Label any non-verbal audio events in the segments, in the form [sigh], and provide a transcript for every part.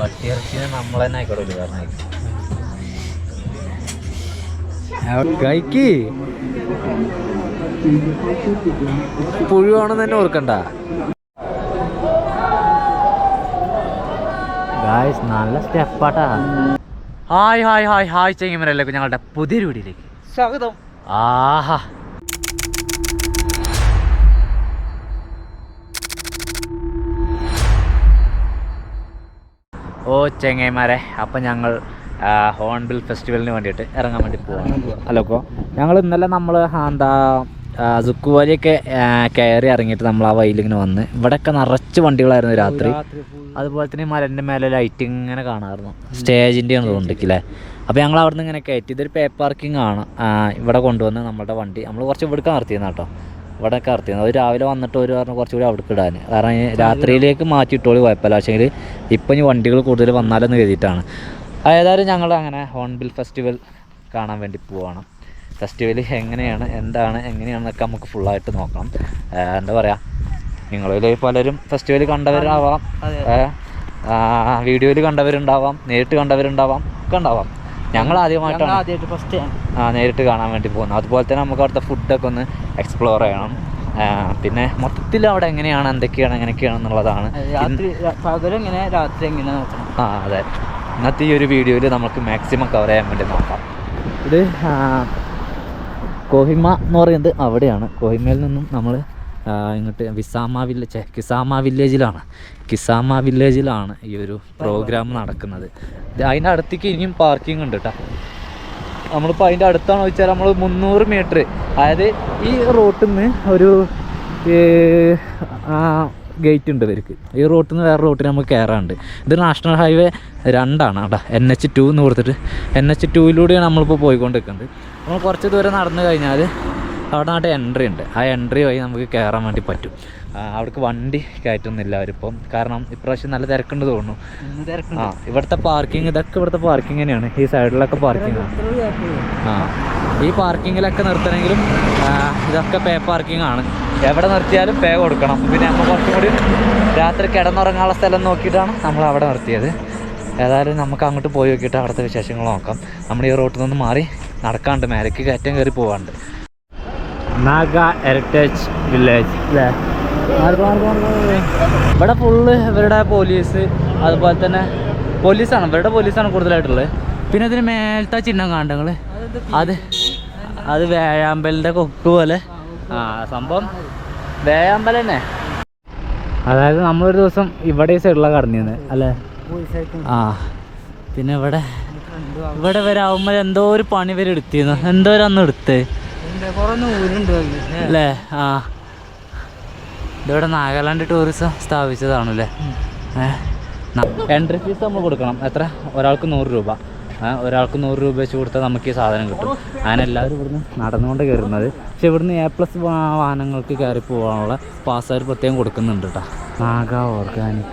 പട്ടിയിറച്ചിന് നമ്മൾ തന്നെ ആയിക്കോട്ടെ കാരണം കഴിക്ക് പുഴുവാണെന്ന് തന്നെ ഓർക്കണ്ട. ഗായ്സ് നല്ല സ്റ്റെപ്പാട്ടാ. ഹായ് ഹായ് ഹായ് ഹായ് ചെങ്ങിമരല്ലേ ഞങ്ങളുടെ പുതിയൊരു വീടിലേക്ക് സ്വാഗതം. ആഹാ. ഓ ചെങ്ങൈമാരെ അപ്പം ഞങ്ങൾ ഹോൺബിൽ ഫെസ്റ്റിവലിന് വേണ്ടിയിട്ട് ഇറങ്ങാൻ വേണ്ടി പോവാണ്. ഹലോ കോ. ഞങ്ങൾ ഇന്നലെ നമ്മൾ എന്താ സുക്കുവാലിയൊക്കെ കയറി ഇറങ്ങിയിട്ട് നമ്മൾ ആ വഴിയിലിങ്ങനെ വന്ന്. ഇവിടെയൊക്കെ നിറച്ച് വണ്ടികളായിരുന്നു രാത്രി. അതുപോലെ തന്നെ മലന്റെ മലന്റെ മേലെ ലൈറ്റ് ഇങ്ങനെ കാണാമായിരുന്നു സ്റ്റേജിന്റെയാണ് തോന്നിട്ടില്ലേ അപ്പോൾ ഞങ്ങൾ അവിടെ നിന്ന് ഇങ്ങനെ കയറ്റി. ഇതൊരു പേ പാർക്കിംഗ് ആണ്. ഇവിടെ കൊണ്ടുവന്ന് നമ്മുടെ വണ്ടി. നമ്മൾ കുറച്ച് ഇവിടേക്ക് നിർത്തിയിരുന്നു കേട്ടോ ഇവിടെയൊക്കെ നിർത്തിയത് അവർ രാവിലെ വന്നിട്ട് ഒരു പറഞ്ഞ് കുറച്ചുകൂടി അവിടെ ഇടാൻ. കാരണം രാത്രിയിലേക്ക് മാറ്റി മാറ്റിയിട്ടോളി കുഴപ്പമില്ല. പക്ഷേ ഇപ്പം ഇനി വണ്ടികൾ കൂടുതൽ വന്നാലെന്ന് കരുതിയിട്ടാണ്. ഏതായാലും ഞങ്ങൾ അങ്ങനെ ഹോൺബിൽ ഫെസ്റ്റിവൽ കാണാൻ വേണ്ടി പോവാണ്. ഫെസ്റ്റിവൽ എങ്ങനെയാണ് എന്താണ് എങ്ങനെയാണെന്നൊക്കെ നമുക്ക് ഫുള്ളായിട്ട് നോക്കണം. എന്താ പറയുക നിങ്ങളിൽ പലരും ഫെസ്റ്റിവൽ കണ്ടവരാവാം. വീഡിയോയിൽ കണ്ടവരുണ്ടാവാം നേരിട്ട് കണ്ടവരുണ്ടാവാം ഒക്കെ ഉണ്ടാവാം. ഞങ്ങൾ ആദ്യമായിട്ടാണ് ആദ്യമായിട്ട് ഫസ്റ്റ് ആ, നേരിട്ട് കാണാൻ വേണ്ടി പോകുന്നു അതുപോലെ തന്നെ നമുക്ക് അവിടുത്തെ ഫുഡൊക്കെ ഒന്ന് എക്സ്പ്ലോർ ചെയ്യണം. പിന്നെ മൊത്തത്തിൽ അവിടെ എങ്ങനെയാണ് എന്തൊക്കെയാണ് എങ്ങനെയൊക്കെയാണ് എന്നുള്ളതാണ്. പകരം എങ്ങനെ രാത്രി എങ്ങനെ നോക്കണം. ആ അതെ. ഇന്നത്തെ ഈ ഒരു വീഡിയോയിൽ നമുക്ക് മാക്സിമം കവർ ചെയ്യാൻ വേണ്ടി നോക്കാം. ഇത് കോഹിമ എന്ന് പറയുന്നത് അവിടെയാണ്. കോഹിമയിൽ നിന്നും നമ്മൾ ഇങ്ങോട്ട് വിസാമ വില്ലേജ് കിസാമ വില്ലേജിലാണ്. കിസാമ വില്ലേജിലാണ് ഈ ഒരു പ്രോഗ്രാം നടക്കുന്നത്. അതിന്റെ അടുത്തേക്ക് ഇനിയും പാർക്കിംഗ് ഉണ്ട് കേട്ടോ നമ്മളിപ്പോൾ അതിന്റെ അടുത്താണ് വെച്ചാൽ നമ്മൾ മുന്നൂറ് മീറ്റർ അതായത് ഈ റോട്ടിൽ നിന്ന് ഒരു ഗേറ്റ് ഉണ്ട് ഇവർക്ക്. ഈ റോട്ടിൽ നിന്ന് വേറെ റോട്ടിൽ നമുക്ക് കയറാനുണ്ട് ഇത് നാഷണൽ ഹൈവേ രണ്ടാണ് കേട്ടോ എൻ എച്ച് ടു എന്ന് കൊടുത്തിട്ട് എൻ എച്ച് ടുവിലൂടെയാണ് നമ്മളിപ്പോൾ പോയിക്കൊണ്ടിരിക്കുന്നത്. നമ്മൾ കുറച്ച് ദൂരം നടന്നു കഴിഞ്ഞാൽ അവിടെ നാട്ടിൽ എൻട്രി ഉണ്ട്. ആ എൻട്രി വഴി നമുക്ക് കയറാൻ വേണ്ടി പറ്റും. അവിടേക്ക് വണ്ടി കയറ്റുന്നില്ല അവരിപ്പം. കാരണം ഇപ്രാവശ്യം നല്ല തിരക്കുണ്ട് തോന്നുന്നു. ആ ഇവിടുത്തെ പാർക്കിംഗ് ഇതൊക്കെ ഇവിടുത്തെ പാർക്കിംഗ് തന്നെയാണ്. ഈ സൈഡിലൊക്കെ പാർക്കിംഗ് ആ. ഈ പാർക്കിങ്ങിലൊക്കെ നിർത്തണമെങ്കിലും ഇതൊക്കെ പേ പാർക്കിംഗ് ആണ്. എവിടെ നിർത്തിയാലും പേ കൊടുക്കണം. പിന്നെ നമ്മൾ കുറച്ചും കൂടി രാത്രി കിടന്നുറങ്ങാനുള്ള സ്ഥലം നോക്കിയിട്ടാണ് നമ്മൾ അവിടെ നിർത്തിയത്. ഏതായാലും നമുക്ക് അങ്ങോട്ട് പോയി നോക്കിയിട്ട് അവിടുത്തെ വിശേഷങ്ങൾ നോക്കാം. നമ്മൾ ഈ റോട്ടിൽ നിന്ന് മാറി നടക്കാണ്ട് മേലേക്ക് കയറ്റം കയറി പോകാണ്ട് നാഗ ഹെറിറ്റേജ് വില്ലേജ്. അല്ലേ? ഇവിടെ ഫുള്ള് ഇവരുടെ പോലീസ് അതുപോലെ തന്നെ പോലീസാണ് ഇവരുടെ പോലീസാണ് കൂടുതലായിട്ടുള്ളത്. പിന്നെ ഇതിന് മേലത്തെ ചിഹ്നം കാണണ്ടങ്ങൾ അത് അത് വേഴാമ്പലിന്റെ കൊക്ക് പോലെ. ആ സംഭവം വേഴാമ്പൽ തന്നെ. അതായത് നമ്മളൊരു ദിവസം ഇവിടെ ഈ സൈഡിലാണ് കടന്നിരുന്നത് അല്ലേ? ആ പിന്നെ ഇവിടെ ഇവിടെ വരാവുമ്പോൾ എന്തോ ഒരു പണി വരെ എടുത്തിരുന്നു. എന്തോ ഒരു അന്ന് എടുത്തേ. അല്ലേ ആ. ഇതിവിടെ നാഗാലാൻഡ് ടൂറിസം സ്ഥാപിച്ചതാണല്ലേ? എൻട്രി ഫീസ് നമ്മൾ കൊടുക്കണം. എത്ര? ഒരാൾക്ക് നൂറ് രൂപ. ഒരാൾക്ക് നൂറ് രൂപ വെച്ച് കൊടുത്താൽ നമുക്ക് ഈ സാധനം കിട്ടും. അങ്ങനെ എല്ലാവരും ഇവിടുന്ന് നടന്നുകൊണ്ട് കയറുന്നത്. പക്ഷെ ഇവിടുന്ന് എ പ്ലസ് വാഹനങ്ങൾക്ക് കയറി പോകാനുള്ള പാസ് അവർ പ്രത്യേകം കൊടുക്കുന്നുണ്ട് കേട്ടോ നാഗ ഓർഗാനിക്.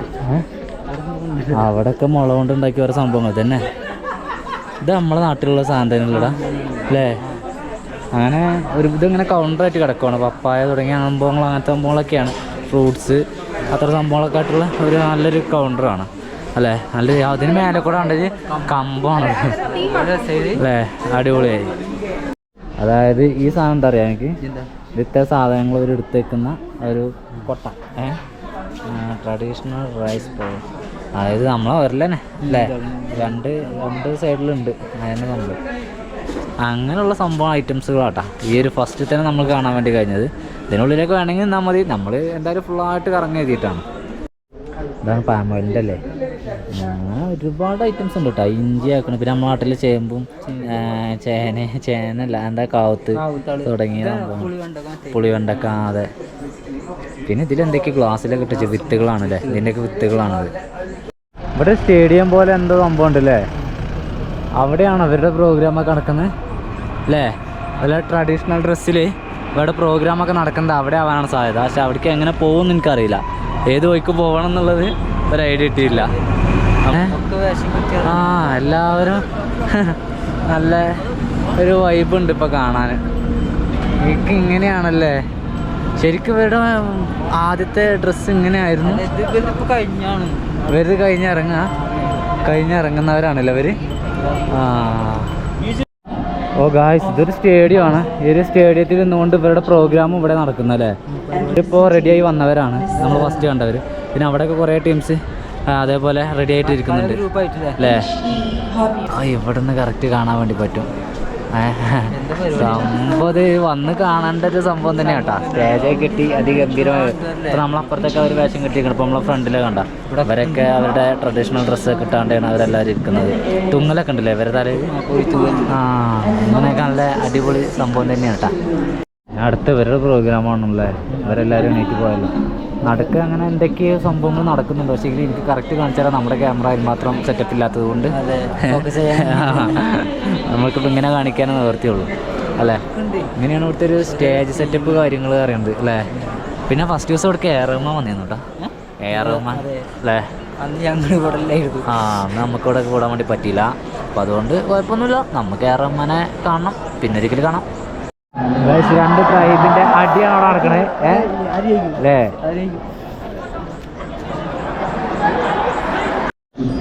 അവിടെയൊക്കെ മുള കൊണ്ട് ഉണ്ടാക്കിയ ഓരോ സംഭവങ്ങൾ തന്നെ. ഇത് നമ്മളെ നാട്ടിലുള്ള സാധനം തന്നെയല്ലടാ. അല്ലേ അങ്ങനെ ഒരു ഇതിങ്ങനെ കൗണ്ടറായിട്ട് കിടക്കുവാണ്. പപ്പായ തുടങ്ങിയ സംഭവങ്ങൾ അങ്ങനത്തെ സംഭവങ്ങളൊക്കെയാണ്. ഫ്രൂട്ട്സ് അത്ര സംഭവങ്ങളൊക്കെ ആയിട്ടുള്ള ഒരു നല്ലൊരു കൗണ്ടറാണ് അല്ലേ? നല്ല അതിന് മേലെ കൂടെ ഉണ്ടെങ്കിൽ കമ്പമാണ് അല്ലേ? അടിപൊളിയായി. അതായത് ഈ സാധനം എന്താ അറിയാം എനിക്ക്? ഇത്ര സാധനങ്ങൾ ഒരു എടുത്ത് വെക്കുന്ന ഒരു കൊട്ട. ഏ? ട്രഡീഷണൽ റൈസ് പോയി അതായത് നമ്മളെ വരല്ലേ അല്ലേ? രണ്ട് രണ്ട് സൈഡിലുണ്ട് അതിന് നമ്മൾ അങ്ങനെയുള്ള സംഭവം ഐറ്റംസുകളാട്ടാ ഈ ഒരു ഫസ്റ്റ് തന്നെ നമ്മൾ കാണാൻ വേണ്ടി കഴിഞ്ഞത്. ഇതിനുള്ളിലേക്ക് വേണമെങ്കിൽ നിന്നാൽ മതി. നമ്മൾ എന്തായാലും ഫുള്ളായിട്ട് കറങ്ങി എഴുതിയിട്ടാണ്. ഇതാണ് പാമോയിലിന്റെ അല്ലേ അങ്ങനെ ഒരുപാട് ഐറ്റംസ് ഉണ്ട് കേട്ടോ ഇഞ്ചി ആക്കണം. പിന്നെ നമ്മുടെ നാട്ടിൽ ചേമ്പും ചേന ചേനല്ല എന്താ കാവത്ത് തുടങ്ങിയ പുളി പുളിവെണ്ടക്ക അതെ. പിന്നെ ഇതിൽ എന്തൊക്കെ ഗ്ലാസ്സിലൊക്കെ ഇട്ടിച്ച് വിത്തുകളാണല്ലേ? ഇതിന്റെയൊക്കെ വിത്തുകളാണത്. ഇവിടെ സ്റ്റേഡിയം പോലെ എന്തോ സംഭവം ഉണ്ടല്ലേ? അവിടെയാണ് അവരുടെ പ്രോഗ്രാമൊക്കെ നടക്കുന്നത് അല്ലേ അതുപോലെ ട്രഡീഷണൽ ഡ്രസ്സിൽ ഇവിടെ പ്രോഗ്രാമൊക്കെ നടക്കുന്നത് അവിടെ ആവാനാണ് സാധ്യത. പക്ഷെ അവിടേക്ക് എങ്ങനെ പോകുമെന്ന് എനിക്കറിയില്ല. ഏത് വഴിക്ക് പോകണം എന്നുള്ളത് ഒരു ഐഡിയ കിട്ടിയില്ല? ആ എല്ലാവരും [laughs] നല്ല ഒരു വൈബ് ഉണ്ട് ഇപ്പൊ കാണാൻ. എനിക്ക് ഇങ്ങനെയാണല്ലേ? ശരിക്കും ഇവരുടെ ആദ്യത്തെ ഡ്രസ്സ് ഇങ്ങനെയായിരുന്നു. കഴിഞ്ഞാണ്. ഇവർ കഴിഞ്ഞ് ഇറങ്ങുക അവർ ആ. ഓ ഗായ്സ് ഇതൊരു സ്റ്റേഡിയം ആണ്. ഈ ഒരു സ്റ്റേഡിയത്തിൽ നിന്നുകൊണ്ട് ഇവരുടെ പ്രോഗ്രാമും ഇവിടെ നടക്കുന്നല്ലേ ഇവരിപ്പോൾ റെഡിയായി വന്നവരാണ്. നമ്മൾ ഫസ്റ്റ് കണ്ടവർ പിന്നെ അവിടെയൊക്കെ കുറേ ടീംസ് അതേപോലെ റെഡി ആയിട്ട് ഇരിക്കുന്നുണ്ട് അല്ലേ? ആ ഇവിടെ നിന്ന് കറക്റ്റ് കാണാൻ വേണ്ടി പറ്റും. സംഭവം ഇത് വന്ന് കാണേണ്ട ഒരു സംഭവം തന്നെ കേട്ടാ. സ്റ്റേജൊക്കെ കിട്ടി അതിഗംഭീരമായി. ഇപ്പൊ നമ്മളപ്പുറത്തൊക്കെ അവർ വേഷം കിട്ടിയിരിക്കണം ഇപ്പൊ നമ്മളെ ഫ്രണ്ടിലെ കണ്ട. ഇവരൊക്കെ അവരുടെ ട്രഡീഷണൽ ഡ്രസ്സ് ഇട്ടാണ്ടാണ് അവരെല്ലാവരും ഇരിക്കുന്നത്. തുങ്ങലൊക്കെ ഉണ്ടല്ലേ? ഇവരെ തലയിൽ? ആ അങ്ങനെയൊക്കെ നല്ല അടിപൊളി സംഭവം തന്നെയാണ് കേട്ടാ. അടുത്ത ഇവരുടെ പ്രോഗ്രാമാണല്ലേ ഇവരെല്ലാവരും എണീറ്റ് പോയല്ലോ. നടക്കുക അങ്ങനെ എന്തൊക്കെയോ സംഭവങ്ങൾ നടക്കുന്നുണ്ട്. പക്ഷേ എങ്കിലും എനിക്ക് കറക്റ്റ് കാണിച്ചാൽ നമ്മുടെ ക്യാമറ അതിന് മാത്രം സെറ്റപ്പ് ഇല്ലാത്തത് കൊണ്ട്. [laughs] നമ്മൾക്കിപ്പോൾ ഇങ്ങനെ കാണിക്കാനേ നിവർത്തിയുള്ളൂ. അല്ലേ? ഇങ്ങനെയാണ് ഇവിടുത്തെ ഒരു സ്റ്റേജ് സെറ്റപ്പ് കാര്യങ്ങൾ അറിയുന്നത് അല്ലേ? പിന്നെ ഫസ്റ്റ് ദിവസം ഇവിടെ റഹ്മാൻ വന്നിരുന്നു കേട്ടോ എയർ അല്ലേ? അന്ന് ഞങ്ങൾ ഇവിടെ ഇല്ലായിരുന്നു ആ അന്ന് നമുക്കിവിടെ കൂടാൻ വേണ്ടി പറ്റിയില്ല. അപ്പം അതുകൊണ്ട് കുഴപ്പമൊന്നുമില്ല. നമുക്ക് കയറുമ്മനെ കാണണം. പിന്നെ ഒരിക്കൽ കാണാം. രണ്ട് ട്രൈബിന്റെ അടിയാണ് അവിടെ നടക്കണേ.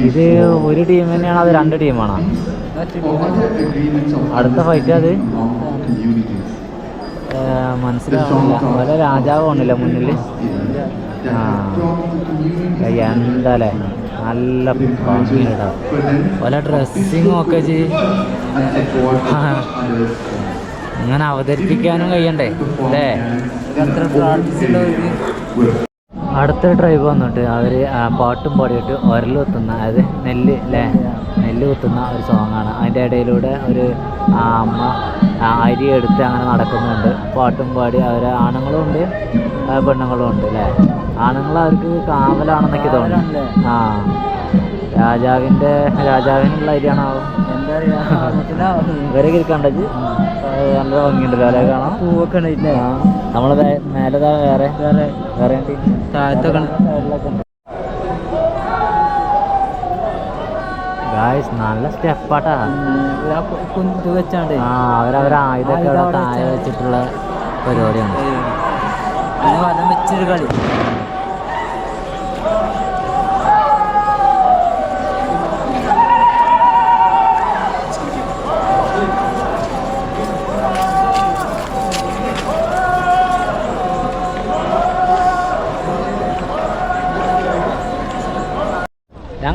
ഇത് ഒരു ടീം തന്നെയാണ് അത് രണ്ട് ടീമാണോ അടുത്ത ഫൈറ്റ് അത് മനസ്സിലാവുന്നില്ല. വല്ല രാജാവ് കാണില്ല മുന്നിൽ? ആ. ഏയ് എന്താലേ? നല്ല ഭംഗിയുണ്ടാ പല ഡ്രസ്സിങ്ങും ഒക്കെ ചെയ്ത് ഇങ്ങനെ അവതരിപ്പിക്കാനും കഴിയണ്ടേ അല്ലേ? അടുത്ത ഡ്രൈവ് വന്നിട്ട് അവർ പാട്ടും പാടിയിട്ട് ഉരൽ കുത്തുന്ന അതായത് നെല്ല് അല്ലേ നെല്ല് കുത്തുന്ന ഒരു സോങ്ങാണ് അതിന്റെ ഇടയിലൂടെ ഒരു അമ്മ അരി എടുത്ത് അങ്ങനെ നടക്കുന്നുണ്ട്. പാട്ടും പാടി അവർ ആണുങ്ങളും ഉണ്ട് പെണ്ണുങ്ങളും ഉണ്ട് അല്ലേ ആണുങ്ങൾ അവർക്ക് കാവലാണെന്നൊക്കെ തോന്നുന്നു. ആ. രാജാവിന്റെ രാജാവിനുള്ള അരിയാണാവും? എന്താ പറയുക [laughs] ഇവരെ ഇരിക്കണ്ടത് നല്ല ഭംഗിയുണ്ടല്ലോ അല്ലേ? കാണാം. പൂവൊക്കെ ഉണ്ടായില്ലേ ആ നമ്മൾ മേലെ ദാ വേറെ വേറെ. വേറെ താഴത്തൊക്കെ ഗായ്സ് നല്ല സ്റ്റെപ്പാട്ടാ. കുന്ത് വെച്ചാണ്ട്. ആ അവരവരെ ആയുധമൊക്കെ ആയുധം അവിടെ താഴെ വെച്ച്. വെച്ചിട്ടുള്ള പരിപാടിയാണ്. വലം വെച്ചൊരു കളി.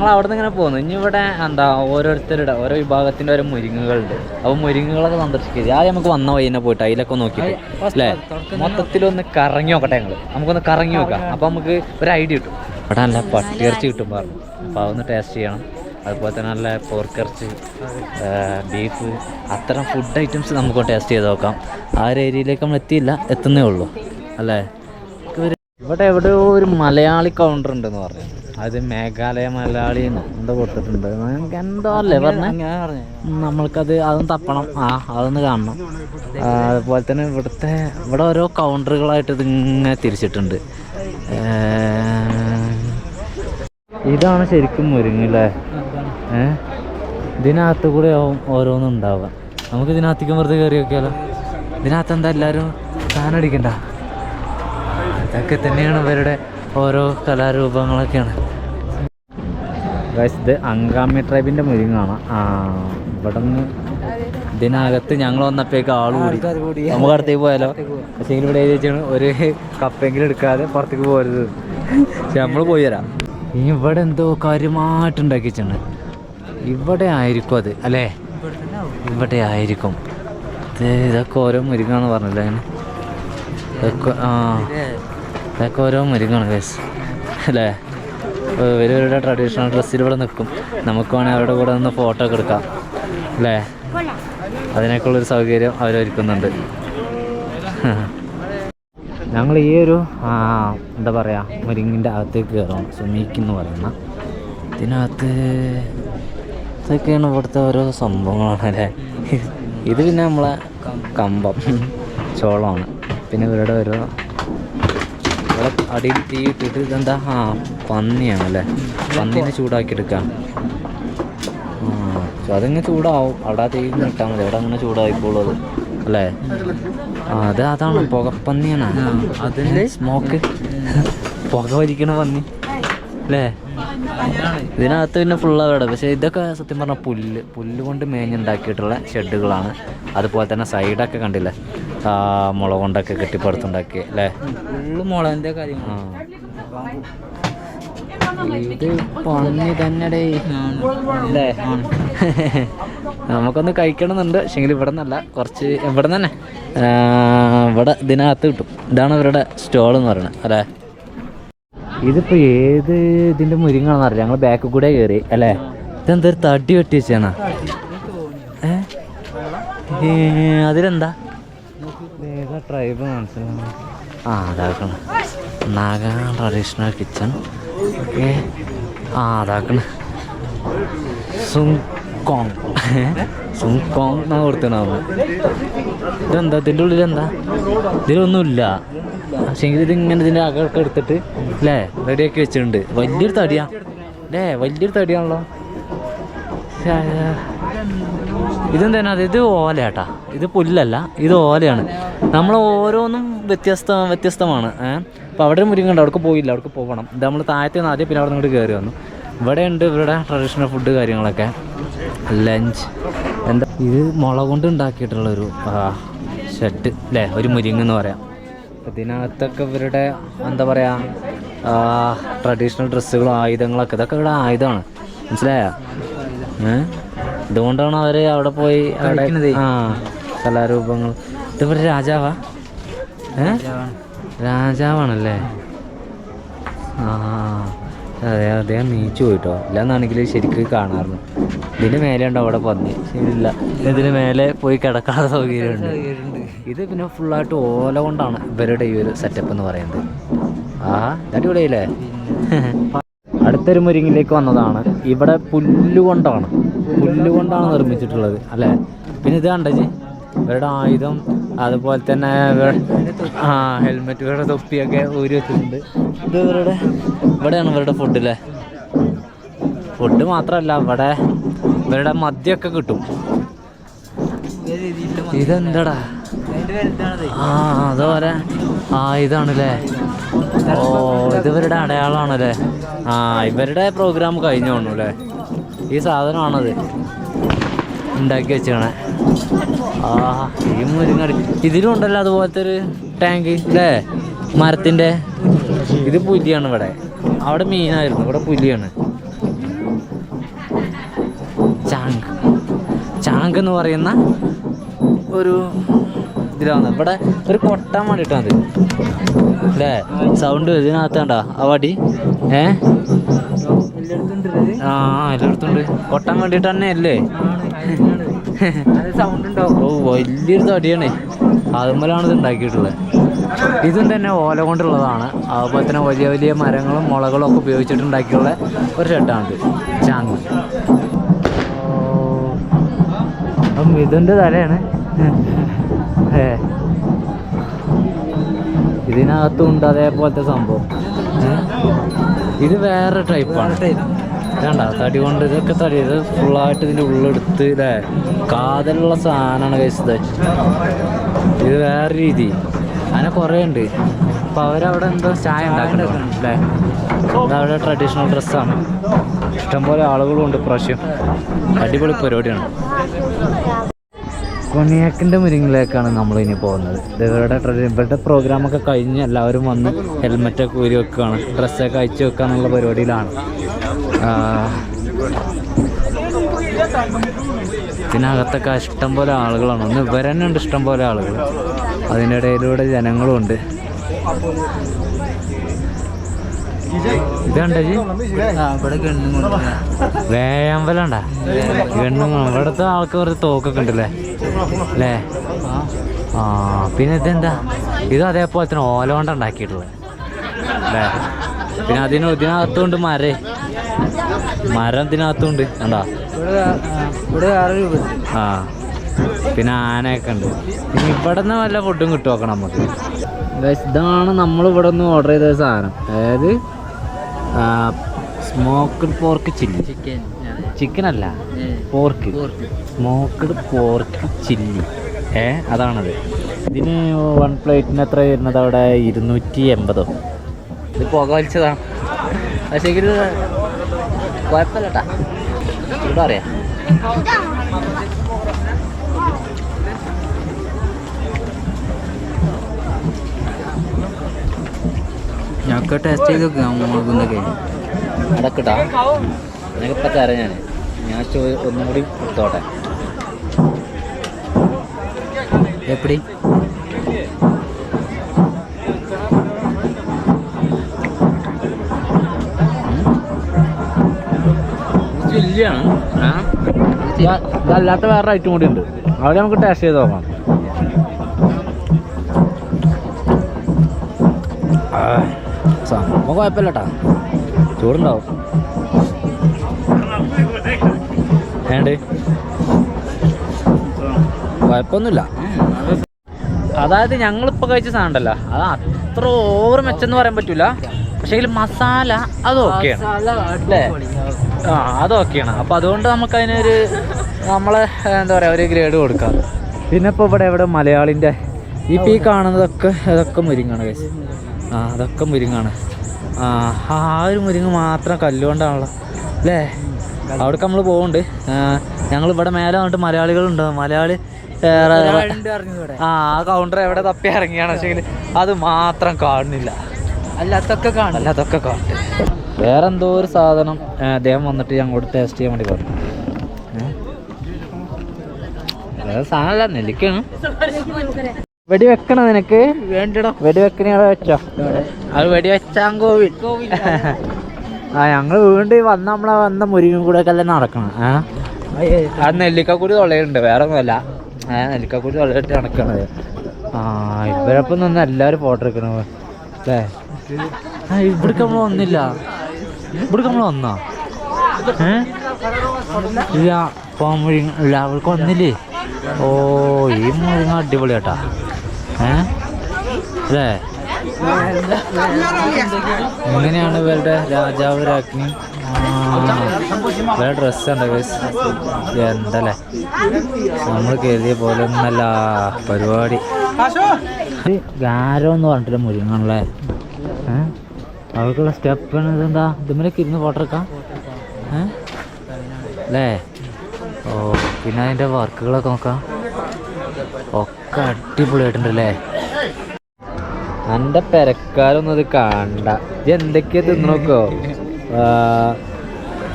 ഞങ്ങൾ അവിടെ നിന്ന് ഇങ്ങനെ പോകുന്നു ഇനി ഇവിടെ എന്താ ഓരോരുത്തരുടെ ഓരോ വിഭാഗത്തിന്റെ ഓരോ മുരിങ്ങുകളുണ്ട്. അപ്പോൾ മുരിങ്ങുകളൊക്കെ സന്ദർശിക്കരുത്. ആദ്യം നമുക്ക് വന്ന വഴി തന്നെ പോയിട്ട് അതിലൊക്കെ നോക്കിയിട്ട് അല്ലേ? മൊത്തത്തിലൊന്ന് കറങ്ങി നോക്കട്ടെ ഞങ്ങൾ നമുക്കൊന്ന് കറങ്ങി നോക്കാം. അപ്പോൾ നമുക്ക് ഒരു ഐഡിയ കിട്ടും. ഇവിടെ നല്ല പട്ടിയിറച്ചി കിട്ടും പറഞ്ഞു. അപ്പോൾ അതൊന്ന് ടേസ്റ്റ് ചെയ്യണം. അതുപോലെ തന്നെ നല്ല പോർക്കിറച്ചി ബീഫ് അത്തരം ഫുഡ് ഐറ്റംസ് നമുക്ക് ടേസ്റ്റ് ചെയ്ത് നോക്കാം. ആ ഒരു ഏരിയയിലേക്ക് നമ്മൾ എത്തിയില്ല. എത്തുന്നേ ഉള്ളൂ. അല്ലേ? ഇവിടെ എവിടെയോ ഒരു മലയാളി കൗണ്ടർ ഉണ്ടെന്ന് പറഞ്ഞു. അത് മേഘാലയ മലയാളി എന്താ കൊടുത്തിട്ടുണ്ട്. നമുക്ക് എന്തോ അല്ലേ പറഞ്ഞേ? പറഞ്ഞു. നമ്മൾക്കത് അതും തപ്പണം. ആ അതൊന്ന് കാണണം. അതുപോലെ തന്നെ ഇവിടുത്തെ ഇവിടെ ഓരോ കൗണ്ടറുകളായിട്ട് ഇതിങ്ങനെ തിരിച്ചിട്ടുണ്ട്. ഇതാണ് ശരിക്കും മുരിങ്ങല്ലേ ഏ ഇതിനകത്ത് കൂടെ ആവും ഓരോന്നും ഉണ്ടാവുക. നമുക്ക് ഇതിനകത്തേക്ക് വെറുതെ കയറി നോക്കിയാലോ? ഇതിനകത്ത് എന്താ എല്ലാവരും സാധനം അടിക്കണ്ട? ഇതൊക്കെ തന്നെയാണ് ഇവരുടെ ഓരോ കലാരൂപങ്ങളൊക്കെയാണ്. ഗൈസ് ഇത് അങ്കാമി ട്രൈബിന്റെ മുരിങ്ങാണ് ആ ഇവിടെ നിന്ന് ഇതിനകത്ത് ഞങ്ങൾ വന്നപ്പോഴേക്ക് ആൾ കൂടി. നമുക്ക് അടുത്തേക്ക് പോയാലോ? പക്ഷേ ഇവിടെ വെച്ചാണ് ഒരു കപ്പെങ്കിലും എടുക്കാതെ പുറത്തേക്ക് പോരുത് പക്ഷെ നമ്മൾ പോയി തരാം ഇനി ഇവിടെ എന്തോ കാര്യമായിട്ട് ഉണ്ടാക്കി ഇവിടെ ആയിരിക്കും അത് അല്ലേ? ഇവിടെ ആയിരിക്കും. ഇത് ഇതൊക്കെ ഓരോ മുരിങ്ങാന്ന് പറഞ്ഞില്ല അങ്ങനെ? ഇതൊക്കെ ആ. ഇതൊക്കെ ഓരോ മുരിങ്ങാണ് ഗൈസ് അല്ലേ? ഇവരവരുടെ ട്രഡീഷണൽ ഡ്രസ്സിൽ ഇവിടെ നിൽക്കും. നമുക്ക് വേണമെങ്കിൽ അവരുടെ കൂടെ നിന്ന് ഫോട്ടോ ഒക്കെ എടുക്കാം. അല്ലേ? അതിനൊക്കെയുള്ളൊരു സൗകര്യം അവരൊരുക്കുന്നുണ്ട്. [laughs] ഞങ്ങൾ ഈ ഒരു എന്താ പറയുക മുരിങ്ങിന്റെ അകത്തേക്ക് കയറണം സുമീക്ക് എന്ന് പറയുന്ന. ഇതിനകത്ത് ഇതൊക്കെയാണ് ഇവിടുത്തെ ഓരോ സംഭവങ്ങളാണ് അല്ലേ? ഇത് പിന്നെ നമ്മളെ കമ്പം ചോളമാണ്. പിന്നെ ഇവരുടെ ഓരോ ഇവിടെ അടിയിൽ തീ ഇട്ടിട്ട് ഇതെന്താ? ആ പന്നിയാണ് അല്ലേ പന്നീനെ ചൂടാക്കി എടുക്കാം ആ അതങ്ങനെ ചൂടാവും. അവിടെ തീ ഇട്ടാൽ മതി. അവിടെ അങ്ങനെ ചൂടായിക്കോളൂ അത്. അല്ലേ? അത് അതാണ് പുകപ്പന്നിയാണ്. അതിന്റെ സ്മോക്ക്. പുക വലിക്കണ പന്നി. അല്ലേ? ഇതിനകത്ത് പിന്നെ ഫുള്ള് അവിടെ. പക്ഷേ ഇതൊക്കെ സത്യം പറഞ്ഞാൽ പുല്ല്. പുല്ല് കൊണ്ട് മേഞ്ഞുണ്ടാക്കിയിട്ടുള്ള ഷെഡുകളാണ്. അതുപോലെ തന്നെ സൈഡൊക്കെ കണ്ടില്ലേ? ആ, മുള കൊണ്ടൊക്കെ കെട്ടിപ്പടുത്തുണ്ടാക്കി അല്ലേ? ഫുള്ള് മുളകിന്റെ കാര്യങ്ങൾ ഇത് തന്നെ അല്ലേ? നമുക്കൊന്ന് കഴിക്കണമെന്നുണ്ട് പക്ഷെങ്കിൽ ഇവിടെ നിന്നല്ല കുറച്ച് ഇവിടെ തന്നെ ഇവിടെ ഇതിനകത്ത് കിട്ടും. ഇതാണ് ഇവരുടെ സ്റ്റോൾ എന്ന് പറയുന്നത് അല്ലേ? ഇതിപ്പോൾ ഏത് ഇതിന്റെ മുരിങ്ങാണെന്ന് അറിയില്ല ഞങ്ങൾ ബാക്കിൽ കൂടെ കയറി അല്ലേ? ഇതെന്തൊരു തടി വെട്ടി വെച്ചാണ് അതിലെന്താ? ട്രൈബ് മനസ്സിലാവും ആ ട്രഡീഷണൽ കിച്ചൺ ഓക്കെ. ആ അതാക്കണം. സുങ്കോങ് സുങ്കോങ് എന്നാ കൊടുത്തണത് ഇതെന്താ? ഇതിന്റെ ഉള്ളിൽ എന്താ? ഇതിലൊന്നുമില്ല. പക്ഷേ ഇത് ഇങ്ങനെ ഇതിന്റെ അകമൊക്കെ എടുത്തിട്ട് അല്ലേ റെഡിയാക്കി വെച്ചിട്ടുണ്ട്. വലിയൊരു തടിയാ. അല്ലേ വലിയൊരു തടിയാണല്ലോ. അത് ഇത്? ഓലയാട്ടാ. ഇത് പുല്ലല്ല. ഇത് ഓലയാണ്. നമ്മൾ ഓരോന്നും വ്യത്യസ്ത വ്യത്യസ്തമാണ്. ഏഹ് അപ്പോൾ അവിടെ മുരിങ്ങ ഉണ്ട് അവിടേക്ക് പോയില്ല. അവിടേക്ക് പോകണം ഇത് നമ്മൾ താഴത്തെ നിന്ന് ആദ്യം പിന്നെ അവിടെ നിന്ന് കയറി വന്നു. ഇവിടെ ഉണ്ട് ഇവരുടെ ട്രഡീഷണൽ ഫുഡ് കാര്യങ്ങളൊക്കെ. ലഞ്ച് എന്താ? ഇത് മുള കൊണ്ട് ഉണ്ടാക്കിയിട്ടുള്ളൊരു ഷെഡ് അല്ലേ ഒരു മുരിങ്ങ എന്ന് പറയാം. ഇതിനകത്തൊക്കെ ഇവരുടെ എന്താ പറയുക ട്രഡീഷണൽ ഡ്രസ്സുകളും ആയുധങ്ങളൊക്കെ. ഇതൊക്കെ ഇവിടെ ആയുധമാണ്. മനസ്സിലായോ? ഏ? ഇതുകൊണ്ടാണ് അവർ അവിടെ പോയി അവിടെ. ആ കലാരൂപങ്ങൾ. ഇതിവിടെ രാജാവാ? ഏ? രാജാവാണല്ലേ? ആ അതെ അദ്ദേഹം നീച്ചു പോയിട്ടോ. ഇല്ലാന്നാണെങ്കിൽ ശരിക്കും കാണാറുണ്ട് ഇതിന് മേലെ ഉണ്ടോ അവിടെ പന്നി. ശരിയില്ല. ഇതിന് മേലെ പോയി കിടക്കാതെ സൗകര്യമുണ്ട്. ഇത് പിന്നെ ഫുള്ളായിട്ട് ഓല കൊണ്ടാണ് ഇവരുടെ ഈ ഒരു സെറ്റപ്പ് എന്ന് പറയുന്നത്. ആ അടിപൊളിയല്ലേ? അടുത്തൊരു മുരിങ്ങിലേക്ക് വന്നതാണ്. ഇവിടെ പുല്ലുകൊണ്ടാണ്. പുല്ലുകൊണ്ടാണ് നിർമ്മിച്ചിട്ടുള്ളത് അല്ലേ? പിന്നെ ഇത് കണ്ടേ ഇവരുടെ ആയുധം അതുപോലെ തന്നെ ആ ഹെൽമെറ്റ് ഇവരുടെ തൊപ്പിയൊക്കെ ഊരി വെച്ചിട്ടുണ്ട്. ഇത് ഇവരുടെ ഇവിടെയാണ് ഇവരുടെ ഫുഡ് അല്ലേ? ഫുഡ് മാത്രമല്ല ഇവിടെ ഇവരുടെ മദ്യമൊക്കെ കിട്ടും. ഇതെന്താടാ? ആ അതുപോലെ ആ ഇതാണല്ലേ ഓ ഇത് ഇവരുടെ അടയാളമാണല്ലേ? ആ ഇവരുടെ പ്രോഗ്രാം കഴിഞ്ഞു തോന്നുന്നു അല്ലേ? ഈ സാധനമാണത്. ഉണ്ടാക്കി വെച്ചേണേ ആ ഈ മുരിങ്ങടി. ഇതിലും ഉണ്ടല്ലോ അതുപോലത്തെ ഒരു ടാങ്ക് അല്ലേ മരത്തിന്റെ. ഇത് പുലിയാണ് ഇവിടെ. അവിടെ മീനായിരുന്നു ഇവിടെ പുലിയാണ്. ചാങ്ക്. ചാങ്ക് എന്ന് പറയുന്ന ഒരു ഇതിലാണ്. ഇവിടെ ഒരു കൊട്ടാൻ വേണ്ടിയിട്ടാണ് അല്ലേ? സൗണ്ട് ഇതിനകത്താണ്ട? ആ വടി? ഏ? ആ എല്ലായിടത്തും കൊട്ടാൻ വേണ്ടിയിട്ട് തന്നെ അല്ലേ? ഓ വലിയൊരു തടിയാണ്. അതുമ്മലാണ് ഇത് ഉണ്ടാക്കിയിട്ടുള്ളത്. ഇതും തന്നെ ഓല കൊണ്ടുള്ളതാണ്. അതുപോലെ തന്നെ വലിയ വലിയ മരങ്ങളും മുളകളും ഒക്കെ ഉപയോഗിച്ചിട്ടുണ്ടാക്കിയുള്ള ഒരു ഷെഡാണിത്. ചാങ് അപ്പം ഇതിന്റെ തലയാണ്. ഏ ഇതിനകത്തുണ്ട് അതേപോലത്തെ സംഭവം. ഇത് വേറെ ടൈപ്പാണ് വേണ്ട തടി കൊണ്ട് ഇതൊക്കെ തടി ഇത് ഫുള്ളായിട്ട് ഇതിന്റെ ഉള്ളെടുത്ത് അല്ലേ കാതലുള്ള സാധനമാണ് കഴിച്ചത് ഇത്. വേറെ രീതി. അങ്ങനെ കുറേ ഉണ്ട്. അപ്പോൾ അവരവിടെ എന്തോ ചായ ഉണ്ടാക്കുന്നുണ്ട് അല്ലേ? ഇതവിടെ ട്രഡീഷണൽ ഡ്രസ്സാണ് ഇഷ്ടംപോലെ ആളുകളും ഉണ്ട് ഇപ്രാവശ്യം. അടിപൊളി പരിപാടിയാണ്. കൊണിയാക്കിന്റെ മുരിങ്ങിലേക്കാണ് നമ്മൾ ഇനി പോകുന്നത്. ഇവരുടെ ഇവരുടെ പ്രോഗ്രാമൊക്കെ കഴിഞ്ഞ് എല്ലാവരും വന്ന് ഹെൽമെറ്റൊക്കെ ഊരി വെക്കുകയാണ്. ഡ്രസ്സൊക്കെ അയച്ചു വെക്കുക എന്നുള്ള പരിപാടിയിലാണ്. ഇതിനകത്തൊക്കെ ഇഷ്ടം പോലെ ആളുകളാണ്. ഒന്ന് ഇവരെന്നെ ഉണ്ട് ഇഷ്ടം പോലെ ആളുകൾ അതിന്റെ ഇടയിലൂടെ ജനങ്ങളും ഉണ്ട്. ഇതുണ്ടോ ജി ആ ഇവിടെ ഗണ്ണും കൊണ്ട് വേമ്പലണ്ട ഗണ്ണും ഇവിടുത്തെ ആൾക്കാർ തോക്കൊക്കെ ഉണ്ടല്ലേ? അല്ലേ? ആ പിന്നെ ഇതെന്താ? ഇത് അതേപോലെ തന്നെ ഓല കൊണ്ട് ഉണ്ടാക്കിയിട്ടുള്ളത്. അല്ലേ? പിന്നെ അതിന് ഇതിനകത്തുണ്ട് മരേ. മരം ഇതിനകത്തുണ്ട്. കണ്ടാ? ആ, പിന്നെ ആനയൊക്കെ ഉണ്ട്. പിന്നെ ഇവിടെ നിന്ന് വല്ല ഫുഡും കിട്ടും നമുക്ക്? ഇതാണ് നമ്മൾ ഇവിടെ നിന്ന് ഓർഡർ ചെയ്ത സാധനം. അതായത് smoked pork chilli chicken chicken അല്ല പോർക്ക് സ്മോക്ക്ഡ് പോർക്ക് ചില്ലി ഏ അതാണത്. ഇതിന് വൺ പ്ലേറ്റിന് എത്ര വരുന്നത് അവിടെ? ഇരുന്നൂറ്റി എൺപതോ. ഇത് പുക വലിച്ചതാണ് പക്ഷേ ഇത് കുഴപ്പമില്ല കേട്ടാ ഇവിടെ അറിയാം ഞങ്ങൾക്ക് ടേസ്റ്റ് ചെയ്ത് നോക്കാം മുളകുന്നൊക്കെ അടക്കട്ടാ ഇപ്പം തരാം ഞാൻ ഞാൻ ഒന്നും കൂടി എടുത്തോട്ടെ. എപ്പടി? ഇല്ല ഇതല്ലാത്ത വേറെ ഐറ്റം കൂടി ഉണ്ട്. അവിടെ നമുക്ക് ടേസ്റ്റ് ചെയ്ത് നോക്കാം. സംഭവം കുഴപ്പമില്ല കേട്ടാ ചൂടുണ്ടാവും. ഏണ്ട്? കുഴപ്പമൊന്നുമില്ല. അതായത് ഞങ്ങളിപ്പോൾ കഴിച്ച സാധനം ഉണ്ടല്ലോ അത് അത്ര ഓവർ മെച്ചെന്ന് പറയാൻ പറ്റൂല. പക്ഷേ മസാല അത് ഓക്കെയാണ് അല്ലേ? ആ അതൊക്കെയാണ് അപ്പം അതുകൊണ്ട് നമുക്ക് അതിനൊരു നമ്മളെ എന്താ പറയുക ഒരു ഗ്രേഡ് കൊടുക്കാം. പിന്നെ ഇപ്പോൾ ഇവിടെ ഇവിടെ മലയാളിന്റെ ഈ കാണുന്നതൊക്കെ അതൊക്കെ മുരിങ്ങാണ് guys. ആ അതൊക്കെ മുരിങ്ങാണ്. ആ ആ ഒരു മുരിങ്ങ മാത്രം കല്ലുകൊണ്ടാണല്ലോ. അല്ലേ അവിടേക്ക് നമ്മൾ പോകുന്നുണ്ട് ഞങ്ങൾ ഇവിടെ മേലെ വന്നിട്ട് മലയാളികളുണ്ട്? മലയാളി ആ ആ കൗണ്ടർ എവിടെ തപ്പി ഇറങ്ങിയാണ്. പക്ഷേ അത് മാത്രം കാണുന്നില്ല. അല്ലാത്തൊക്കെ കാണും. അല്ലാതൊക്കെ കാണും. വേറെ എന്തോ ഒരു സാധനം അദ്ദേഹം വന്നിട്ട് ഞങ്ങളോട് ടേസ്റ്റ് ചെയ്യാൻ വേണ്ടി പറഞ്ഞു? വേറെ സാധനമല്ല നെല്ലിക്കാണ് വെടി വെക്കണ നിനക്ക്? വേണ്ടടോ. വെടി വെക്കണ വെച്ചോ. അത് വെടി വെച്ചാൻ കോവിൽ ആ ഞങ്ങൾ വീണ്ടും വന്ന നമ്മളെ വന്ന മുരിങ്ങും കൂടെ ഒക്കെ തന്നെ നടക്കണം ആ? ആ നെല്ലിക്കക്കൂടി തൊള്ളയുണ്ട് വേറെ ഒന്നുമല്ല ആ നെല്ലിക്കക്കൂടി തൊള്ളയിട്ട് നടക്കണത്. ആ ഇവരൊപ്പം നിന്ന് എല്ലാവരും ഫോട്ടോ എടുക്കണ? അല്ലേ? ആ ഇവിടേക്ക് നമ്മൾ വന്നില്ല. ഇവിടേക്ക് നമ്മൾ വന്നാ? ഏ? ഇല്ല പോകാൻ മുരിങ്ങ ഇല്ല വന്നില്ലേ? ഓ ഈ മുരിങ്ങ അടിപൊളിയാട്ടാ. അല്ലേ? ഇങ്ങനെയാണ് ഇവരുടെ രാജാവ് രാജ്ഞി? ഇവരുടെ ഡ്രസ്സ് ഉണ്ട്. എന്തല്ലേ നമ്മൾ കരുതിയ പോലെ ഒന്നല്ല പരിപാടി. ഗാരോ എന്ന് പറഞ്ഞിട്ട് മുരുങ്ങണല്ലേ? അവർക്കുള്ള സ്റ്റെപ്പ് ഇതെന്താ? ഇതുമ്മലേക്ക് ഇരുന്ന് ഫോട്ടോ എടുക്കാം. അല്ലേ? ഓ പിന്നെ അതിന്റെ വർക്കുകളൊക്കെ നോക്കാം. ഒക്കെ അടിപൊളിയായിട്ടുണ്ടല്ലേ? എന്റെ പെരക്കാരൊന്നും അത് കാണണ്ട. ഇത് എന്തൊക്കെയാ തിന്നോക്കോ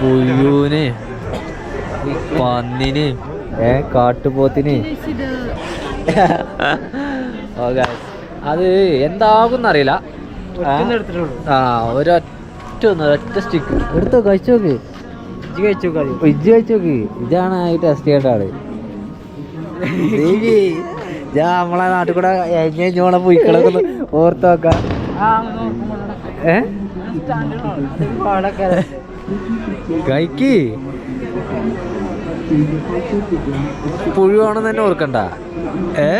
പുയൂന് പന്നിന് ഏ കാട്ടുപോത്തിന്. അത് എന്താകും അറിയില്ല. ആ ഒരൊറ്റ ഒന്ന് ഒറ്റ സ്റ്റിക്ക് എടുത്തോ കഴിച്ചു നോക്ക്. ഇജ്ജ് കഴിച്ചു നോക്ക് ഇജ്ജ് കഴിച്ചു നോക്ക്. ഇതാണ് ഈ ടെസ്റ്റ് ചെയ്യേണ്ട ആൾ. [laughs] ഞാൻ നമ്മളെ നാട്ടിൽ കൂടെ എഞ്ഞോളെ പൊയ്ക്കളൊക്കെ ഓർത്ത് നോക്കാം? ഏ? കഴിക്ക് പുഴുവാണെന്ന് തന്നെ ഓർക്കണ്ട. ഏ?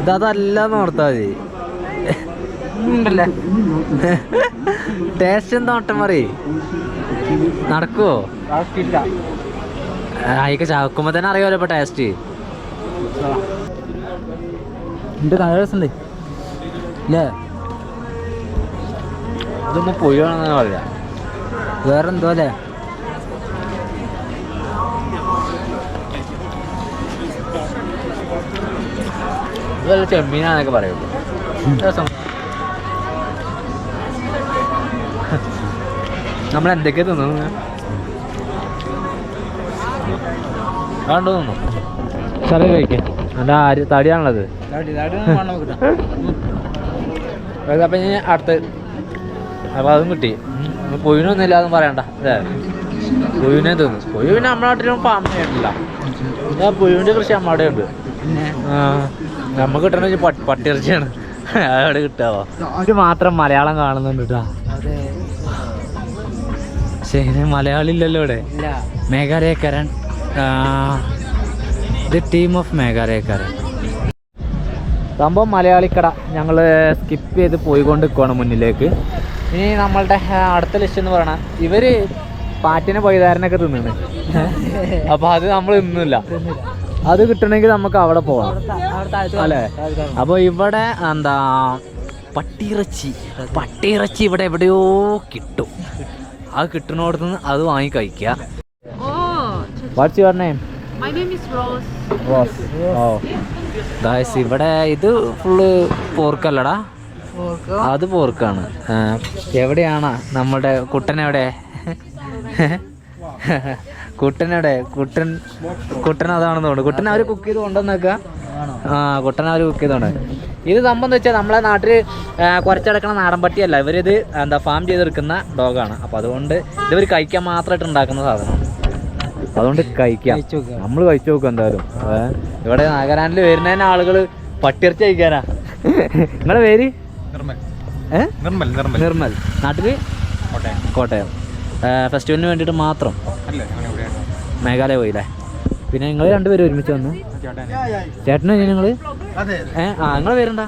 ഇതല്ല ഓർത്താ മതി. ടേസ്റ്റ് എന്താ ഒട്ടം മറി നടക്കുവോ? അയക്ക് ചാക്കുമ്പോ തന്നെ അറിയാമല്ലോ ഇപ്പൊ ടേസ്റ്റ് എന്റെ നല്ല രസമുണ്ട്. ഇല്ലേ? ഇതൊന്നും പുഴുവാണെന്ന് പറയാ. വേറെ എന്തോ അല്ലേ ഇതല്ല ചെമ്മീനാന്നൊക്കെ പറയുള്ളൂ. നമ്മൾ എന്തൊക്കെയാ തിന്നു കണ്ടു തിന്നു ചെറിയ കഴിക്കാൻ എന്റെ ആര് തടിയാണുള്ളത്. അപ്പം ഞാൻ അടുത്ത്. അപ്പം അതും കിട്ടി. പൊയിനൊന്നും അതും പറയണ്ട. അല്ലേ? പൊയിനെ തിന്നു പൊയു പിന്നെ നമ്മുടെ നാട്ടിലും ആ പൊയുവിന്റെ കൃഷി നമ്മുടെ ഉണ്ട്. നമുക്ക് കിട്ടണ പട്ടി പട്ടിയിറച്ചിയാണ്. അവിടെ കിട്ടാവോ? അവർ മാത്രം മലയാളം കാണുന്നുണ്ട് കേട്ടോ. അതെ. ശരി മലയാളി ഇല്ലല്ലോ ഇവിടെ മേഘാലയക്കാരൻ. ദ ടീം ഓഫ് മേഘാലയക്കർ. സംഭവം മലയാളിക്കട. ഞങ്ങൾ സ്കിപ്പ് ചെയ്ത് പോയിക്കൊണ്ട് നിൽക്കുകയാണ് മുന്നിലേക്ക്. ഇനി നമ്മളുടെ അടുത്ത ലിസ്റ്റ് എന്ന് പറയണ ഇവർ പാറ്റിനെ പൈതാരനൊക്കെ തിന്നാണ് അപ്പൊ അത് നമ്മൾ ഇന്നില്ല അത് കിട്ടണമെങ്കിൽ നമുക്ക് അവിടെ പോവാം. അല്ലേ? അപ്പോൾ ഇവിടെ എന്താ പട്ടിയിറച്ചി. പട്ടിയിറച്ചി ഇവിടെ എവിടെയോ കിട്ടും. അത് കിട്ടുന്നിടത്തുനിന്ന് അത് വാങ്ങി കഴിക്കുക. What's your name. Rose oh guys ഇവിടെ ഇത് ഫുള്ള് പോർക്കല്ലടാ അത് പോർക്കാണ് എവിടെയാണ് നമ്മുടെ കുട്ടൻ എവിടെ? കുട്ടൻ എവിടെ? കുട്ടൻ കുട്ടൻ അതാണെന്ന് തോന്നുന്നു. കുട്ടൻ അവർ കുക്ക് ചെയ്ത് കൊണ്ടുവന്നേക്ക. ആ കുട്ടൻ അവർ കുക്ക് ചെയ്തോണ്ട്. ഇത് സംഭവം എന്ന് വെച്ചാൽ നമ്മളെ നാട്ടിൽ കുറച്ചടക്കണ നാടൻ പട്ടിയല്ല ഇവരിത് എന്താ ഫാം ചെയ്തെടുക്കുന്ന ഡോഗാണ് അപ്പോൾ അതുകൊണ്ട് ഇവർ കഴിക്കാൻ മാത്രമായിട്ട് ഉണ്ടാക്കുന്ന സാധനം അതുകൊണ്ട് കഴിക്കാം. നമ്മൾ കഴിച്ചു നോക്കും എന്തായാലും. ഇവിടെ നാഗാലാൻഡിൽ വരുന്ന ആളുകൾ പട്ടിയിറച്ചി കഴിക്കാനാ. നിങ്ങളെ പേര്? നിർമ്മൽ. നിർമ്മൽ നിർമ്മൽ. നാട്ടിൽ? കോട്ടയം. ഫെസ്റ്റിവലിന് വേണ്ടിയിട്ട് മാത്രം? മേഘാലയ പോയില്ലേ? പിന്നെ നിങ്ങൾ രണ്ടുപേരും ഒരുമിച്ച് വന്നു? ചേട്ടനെ നിങ്ങൾ അതെ ഏ? ആ നിങ്ങളെ പേരെന്താ?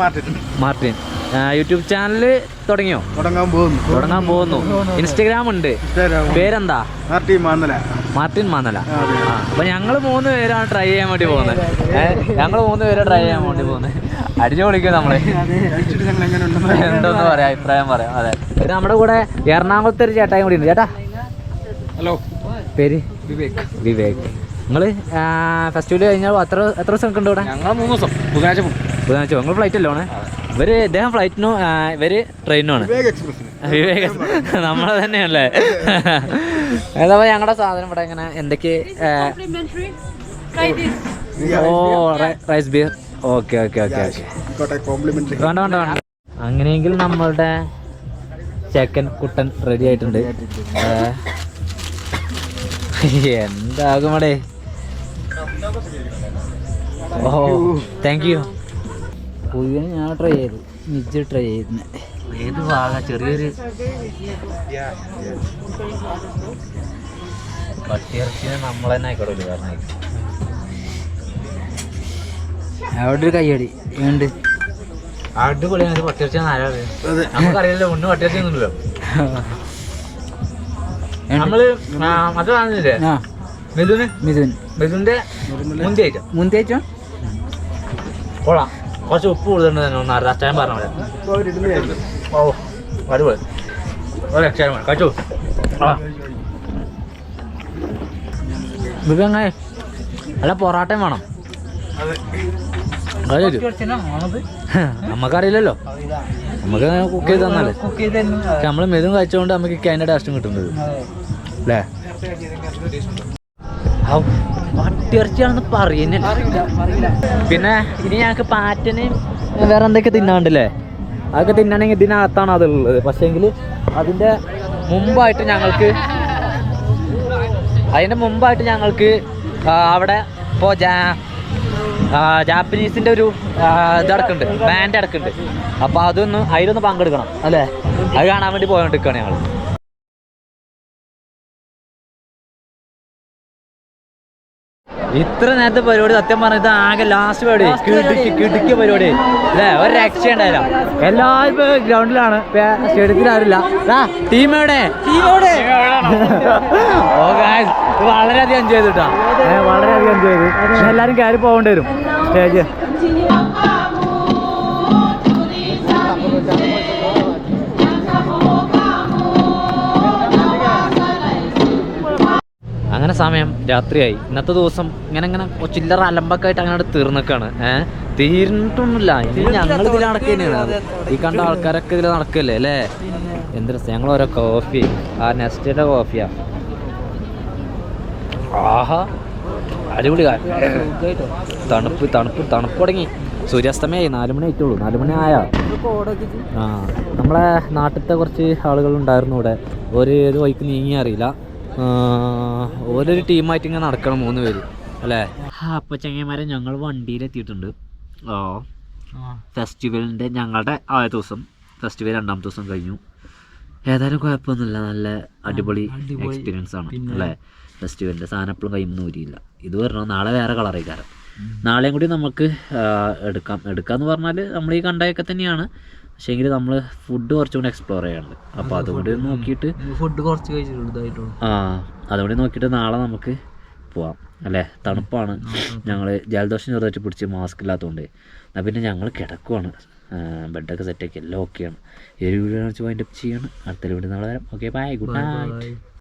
മാർട്ടിൻ. മാർട്ടിൻ. യൂട്യൂബ് ചാനൽ തുടങ്ങിയോ? തുടങ്ങാൻ പോകുന്നു. തുടങ്ങാൻ പോകുന്നു. ഇൻസ്റ്റഗ്രാം ഉണ്ട്. പേരെന്താ? മാർട്ടിൻ മാന്നല. മാർട്ടിൻ മാന്നല. അപ്പൊ ഞങ്ങൾ മൂന്ന് പേരാണ് ട്രൈ ചെയ്യാൻ വേണ്ടി പോകുന്നത്. ഞങ്ങൾ മൂന്ന് പേരെ ട്രൈ ചെയ്യാൻ വേണ്ടി പോകുന്നത്. അടിച്ചു പൊളിക്കും നമ്മൾ. ഞങ്ങൾ ഉണ്ടെന്ന് പറയാം. അഭിപ്രായം പറയാം. അതെ. പിന്നെ നമ്മുടെ കൂടെ എറണാകുളത്തെ ഒരു ചേട്ടായി കൂടി ഉണ്ട്. ചേട്ടാ. ഹലോ. പേര്? വിവേക്. വിവേക്. നിങ്ങൾ ഫെസ്റ്റിവൽ കഴിഞ്ഞാൽ എത്ര എത്ര ദിവസം ഉണ്ട് ഇവിടെ? ഞങ്ങൾ മൂന്ന് ദിവസം. ബുധനാഴ്ച ബുധനാഴ്ച നിങ്ങൾ ഫ്ലൈറ്റ് അല്ലേ ഇവർ ഇദ്ദേഹം ഫ്ലൈറ്റിനും ഇവർ ട്രെയിനുമാണ് വിവേക് നമ്മളെ തന്നെയല്ലേ? ഏതാ ഞങ്ങളുടെ സാധനം ഇവിടെ എങ്ങനെ എന്തൊക്കെ. ഓ rice beer okay okay okay വേണ്ട വേണ്ട വേണ്ട. അങ്ങനെയെങ്കിൽ നമ്മളുടെ ചെക്കൻ കുട്ടൻ റെഡി ആയിട്ടുണ്ട്. എന്താകും അവിടെ ഓ താങ്ക് യു പുഴുവിനെ ഞാൻ ട്രൈ ചെയ്തു. നിജ് ട്രൈ ചെയ്തിന്. ഏത് ഭാഗം? ചെറിയൊരു പട്ടിയിറച്ചിനെ നമ്മൾ തന്നെ ആയിക്കോട്ടെ കാരണം അവിടെ ഒരു കയ്യടി. ഉണ്ട് അടിപൊളിയാണ്. പട്ടിയിറച്ചി ആരാണ് നമുക്കറിയില്ലല്ലോ ഒന്ന് പട്ടിയിറച്ചി ഒന്നുമില്ലല്ലോ. നമ്മൾ അത് മിഥുന്? മിഥുൻ. മിഥുന്റെ മുന്തി ഐറ്റം കൊള്ളാം. കുറച്ച് ഉപ്പ് കൂടുതലുണ്ട് തന്നെ ഒന്ന് അറിയാം അച്ഛൻ പറഞ്ഞ ഓ അടിപൊളി. ഒരു രക്ഷയാണ് കഴിച്ചു? വിവങ്ങ അല്ല പൊറാട്ടയും വേണം. നമുക്കറിയില്ലല്ലോ നമുക്ക് കുക്ക് ചെയ്ത് തന്നാലേ. നമ്മൾ മെതും കഴിച്ചുകൊണ്ട് നമുക്ക് അതിന്റെ ടേസ്റ്റും കിട്ടുന്നത്. അല്ലേ? പട്ടിയിറച്ചിയാണെന്ന് പറയുന്നില്ല. പിന്നെ ഇനി ഞങ്ങൾക്ക് പാറ്റന് വേറെ എന്തൊക്കെ തിന്നാണ്ടല്ലേ അതൊക്കെ തിന്നണമെങ്കിൽ ഇതിനകത്താണ് അതുള്ളത് പക്ഷേങ്കിൽ അതിന്റെ മുമ്പായിട്ട് ഞങ്ങൾക്ക് അതിന്റെ മുമ്പായിട്ട് ഞങ്ങൾക്ക് അവിടെ ഇപ്പോൾ ജാ ആ, ജാപ്പനീസിന്റെ ഒരു ഇതടക്കുണ്ട് ഇത് അടക്കുന്നുണ്ട്. ബാൻഡ് അടക്കുന്നുണ്ട്. അപ്പോൾ അതൊന്ന് അതിലൊന്ന് പങ്കെടുക്കണം അല്ലേ? അത് കാണാൻ വേണ്ടി പോയോണ്ടിരിക്കുകയാണ് ഞങ്ങൾ ഇത്ര നേരത്തെ പരിപാടി സത്യം പറഞ്ഞത് ആകെ ലാസ്റ്റ് പരിപാടി. കിടുക്കി കിടുക്കിയ പരിപാടി. അല്ലേ ഒരു രക്ഷ ഉണ്ടായില്ല. എല്ലാവരും ഗ്രൗണ്ടിലാണ്. സ്റ്റേഡിയത്തിൽ ആരില്ല ടീം എവിടെ? ഇത് [laughs] വളരെയധികം എൻജോയ് ചെയ്തിട്ടാ ഏ, വളരെയധികം എൻജോയ് ചെയ്തു. എല്ലാവരും കയറി പോകേണ്ടി വരും. സ്റ്റേജ്. അങ്ങനെ സമയം രാത്രിയായി. ഇന്നത്തെ ദിവസം ഇങ്ങനെ ഇങ്ങനെ ചില്ലറ അലമ്പൊക്കെ ആയിട്ട് അങ്ങനെ തീർന്നിക്കാണ്. ഏഹ് തീർന്നിട്ടൊന്നുമില്ല. ഇനി ഞങ്ങൾ ഇതിൽ നടക്കുന്നതാണ് ഈ കണ്ട ആൾക്കാരൊക്കെ ഇതിൽ നടക്കല്ലേ അല്ലേ? എന്ത് രസം? ഞങ്ങൾ ഓരോ കോഫി ആ നെസ്റ്റിന്റെ കോഫിയാ. ആഹാ അടിപൊളി തണുപ്പ് തണുപ്പ് തണുപ്പ് തുടങ്ങി. സൂര്യാസ്തമയായി. നാല് മണി ആയിട്ടുള്ളൂ നാല് മണി ആയാ. ആ നമ്മളെ നാട്ടിലത്തെ കുറച്ച് ആളുകൾ ഉണ്ടായിരുന്നു ഇവിടെ. ഒരു ഏത് വൈക്ക് നീങ്ങി അറിയില്ല ഓരൊരു ടീമായിട്ട് ഇങ്ങനെ നടക്കണം മൂന്ന് പേര് അല്ലേ? അപ്പോൾ ചങ്ങന്മാരെ ഞങ്ങൾ വണ്ടിയിലെത്തിയിട്ടുണ്ട്. ഓ ഫെസ്റ്റിവലിന്റെ ഞങ്ങളുടെ ആദ്യ ദിവസം ഫെസ്റ്റിവൽ രണ്ടാമത്തെ ദിവസം കഴിഞ്ഞു. ഏതായാലും കുഴപ്പമൊന്നുമില്ല നല്ല അടിപൊളി എക്സ്പീരിയൻസ് ആണ് അല്ലേ? ഫെസ്റ്റിവലിന്റെ സാധനം എപ്പോഴും കയ്യിൽ ഊരിയില്ല. ഇത് പറഞ്ഞാൽ നാളെ വേറെ കളറേക്കാരം നാളെയും കൂടി നമുക്ക് എടുക്കാം. എടുക്കാന്ന് പറഞ്ഞാൽ നമ്മൾ ഈ കണ്ടയൊക്കെ തന്നെയാണ്. പക്ഷേങ്കിൽ നമ്മൾ ഫുഡ് കുറച്ചും കൂടി എക്സ്പ്ലോർ ചെയ്യാനുണ്ട്. അപ്പോൾ അതുകൊണ്ട് നോക്കിയിട്ട് ഫുഡ് കുറച്ച് കഴിച്ചിട്ടുണ്ട് ആ അതുകൊണ്ട് നോക്കിയിട്ട് നാളെ നമുക്ക് പോവാം അല്ലേ? തണുപ്പാണ്. ഞങ്ങൾ ജലദോഷം ചെറുതായിട്ട് പിടിച്ച് മാസ്ക് ഇല്ലാത്തതുകൊണ്ട് എന്നാൽ പിന്നെ ഞങ്ങൾ കിടക്കുവാണ്. ബെഡൊക്കെ സെറ്റാക്കി എല്ലാം ഓക്കെയാണ് ഈ ഒരു വീഡിയോ വെച്ച് വൈൻഡപ്പ് ചെയ്യാണ്. അടുത്ത വീഡിയോ നാളെ വരാം. Okay bye good night